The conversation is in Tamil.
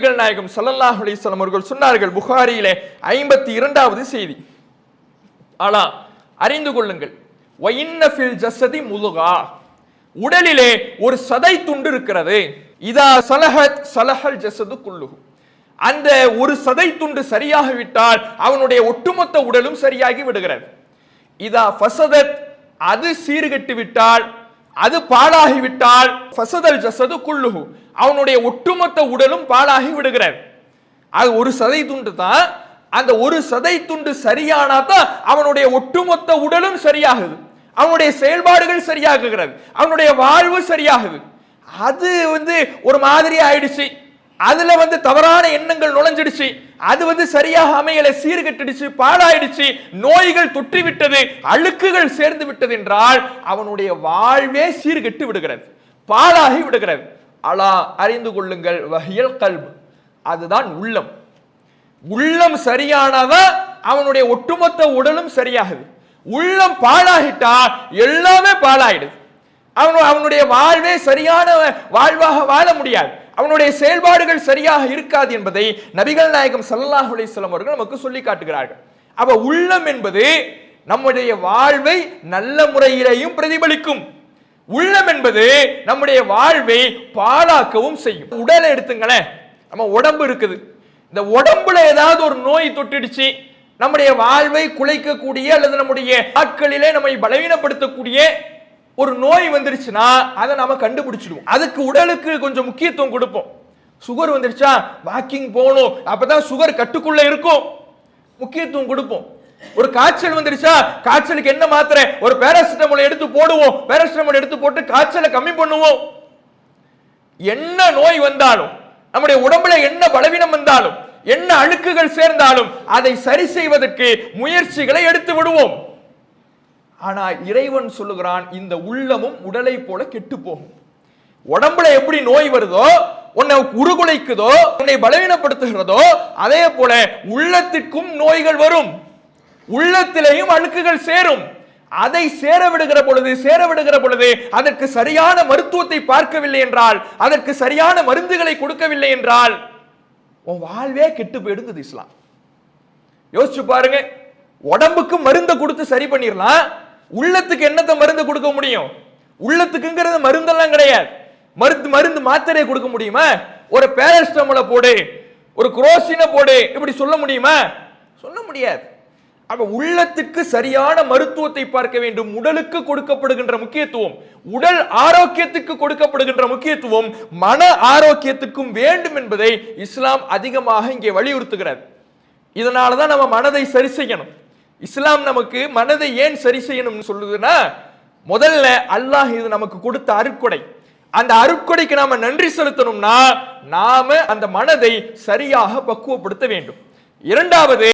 நபிகள் நாயகம் சல்லல்லாஹ் அலிஸ்லாம் அவர்கள் சொன்னார்கள் புகாரியிலே ஐம்பத்தி இரண்டாவது செய்தி. ஆனா அறிந்து கொள்ளுங்கள். வயின்ன ஃபில் ஜஸதி முதுகா உடலிலே ஒரு சதை துண்டு இருக்கிறது. இதா சலஹத் சலஹல் ஜஸது குல்லுஹு. அந்த ஒரு சதை துண்டு சரியாக விட்டால் அவனுடைய ஒட்டுமொத்த உடலும் சரியாகி விடுகிறது. இதா ஃபசதத் அது சீர்கட்டு விட்டால் அது பாழாகிவிட்டால் ஃபசதல் ஜசது குல்லுஹு. அவனுடைய ஒட்டுமொத்த உடலும் பாழாகி விடுகிறார். அது ஒரு சதை துண்டு தான். அந்த ஒரு சதை துண்டு சரியானா தான் அவனுடைய ஒட்டுமொத்த உடலும் சரியாகுது. அவனுடைய செயல்பாடுகள் சரியாகுகிறது அவனுடைய வாழ்வு சரியாகுது. அது வந்து ஒரு மாதிரி ஆயிடுச்சு. அதுல வந்து தவறான எண்ணங்கள் நுழைஞ்சிடுச்சு. அது வந்து சரியாக அமையல சீர்கெட்டுடுச்சு பாழாயிடுச்சு நோய்கள் தொற்றி விட்டது அழுக்குகள் சேர்ந்து விட்டது என்றால் அவனுடைய வாழ்வே சீர்கெட்டு விடுகிறது பாழாகி விடுகிறது. அலா அறிந்து கொள்ளுங்கள் வகையில் கல்பு. அதுதான் உள்ளம். உள்ளம் சரியானதான் அவனுடைய ஒட்டுமொத்த உடலும் சரியாகுது. உள்ளம் பாழாகிட்டா எல்லாமே பாழாயிடுது. அவன் அவனுடைய வாழ்வே சரியான வாழ்வாக வாழ முடியாது. அவனுடைய செயல்பாடுகள் சரியாக இருக்காது என்பதை நபிகள் நாயகம் ஸல்லல்லாஹு அலைஹி அவர்கள் நமக்கு சொல்லி காட்டுகிறார்கள். அப்ப உள்ளம் என்பது நம்முடைய வாழ்வை நல்ல முறையிலேயும் பிரதிபலிக்கும். உள்ளம் என்பது நம்முடைய வாழ்வை பாழாக்கவும் செய்யும். உடலை எடுத்துங்களேன். நம்ம உடம்பு இருக்குது. இந்த உடம்புல ஏதாவது ஒரு நோய் தொட்டுடுச்சு நம்முடைய வாழ்வை குலைக்கக்கூடிய அல்லது நம்முடைய ஆட்களிலே நம்மை பலவீனப்படுத்தக்கூடிய ஒரு நோய் வந்துருச்சுன்னா அதை நாம கண்டுபிடிச்சிடுவோம். அதுக்கு உடலுக்கு கொஞ்சம் முக்கியத்துவம் கொடுப்போம். சுகர் வந்துருச்சா வாக்கிங் போகணும். அப்பதான் சுகர் கட்டுக்குள்ள இருக்கும். முக்கியத்துவம் கொடுப்போம். ஒரு காய்ச்சல் வந்துருச்சா காய்ச்சலுக்கு என்ன மாத்திரை? ஒரு பேராசிட்டமால் எடுத்து போடுவோம். பேராசிட்டமால் எடுத்து போட்டு காய்ச்சலை கம்மி பண்ணுவோம். என்ன நோய் வந்தாலும் நம்முடைய உடம்புல என்ன பலவீனம் வந்தாலும் என்ன அழுக்குகள் சேர்ந்தாலும் அதை சரி செய்வதற்கு முயற்சிகளை எடுத்து விடுவோம். ஆனா இறைவன் சொல்லுகிறான் இந்த உள்ளமும் உடலை போல கெட்டு போகும் உடம்புல எப்படி நோய் வருதோ உன்னை உருகுலைக்குதோ உன்னை பலவீனப்படுத்துகிறதோ அதே போல உள்ளத்திற்கும் நோய்கள் வரும். உள்ளத்திலேயும் அழுக்குகள் சேரும். அதை சேர விடுகிற பொழுது சேர விடுகிற பொழுது அதற்கு சரியான மருத்துவத்தை பார்க்கவில்லை என்றால் அதற்கு சரியான மருந்துகளை கொடுக்கவில்லை என்றால் உன் வாழ்வே கெட்டு போயிடுங்குது இஸ்லாம். யோசிச்சு பாருங்க உடம்புக்கு மருந்தை கொடுத்து சரி பண்ணிடலாம் உள்ளத்துக்கு என்னத்தை மருந்து கொடுக்க முடியும்? உள்ளத்துக்குங்கிறது மருந்தெல்லாம் கிடையாது. மருந்து மருந்து மாத்திரையை கொடுக்க முடியுமா? ஒரு பேரஸ்டமலை போடு ஒரு குரோசினை போடு இப்படி சொல்ல முடியுமா? சொல்ல முடியாது. அப்ப உள்ளத்துக்கு சரியான மருத்துவத்தை பார்க்க வேண்டும். உடலுக்கு கொடுக்கப்படுகின்ற முக்கியத்துவம் உடல் ஆரோக்கியத்துக்கு கொடுக்கப்படுகின்ற முக்கியத்துவம் மன ஆரோக்கியத்துக்கும் வேண்டும் என்பதை இஸ்லாம் அதிகமாக இங்கே வலியுறுத்துகிறது. இதனால தான் நம்ம மனதை சரி செய்யணும். இஸ்லாம் நமக்கு மனதை ஏன் சரி செய்யணும்னு சொல்லுதுன்னா முதல்ல அல்லாஹ் இது நமக்கு கொடுத்த அருட்கொடை அந்த அருக்கொடைக்கு நாம நன்றி செலுத்தணும்னா நாம அந்த மனதை சரியாக பக்குவப்படுத்த வேண்டும். இரண்டாவது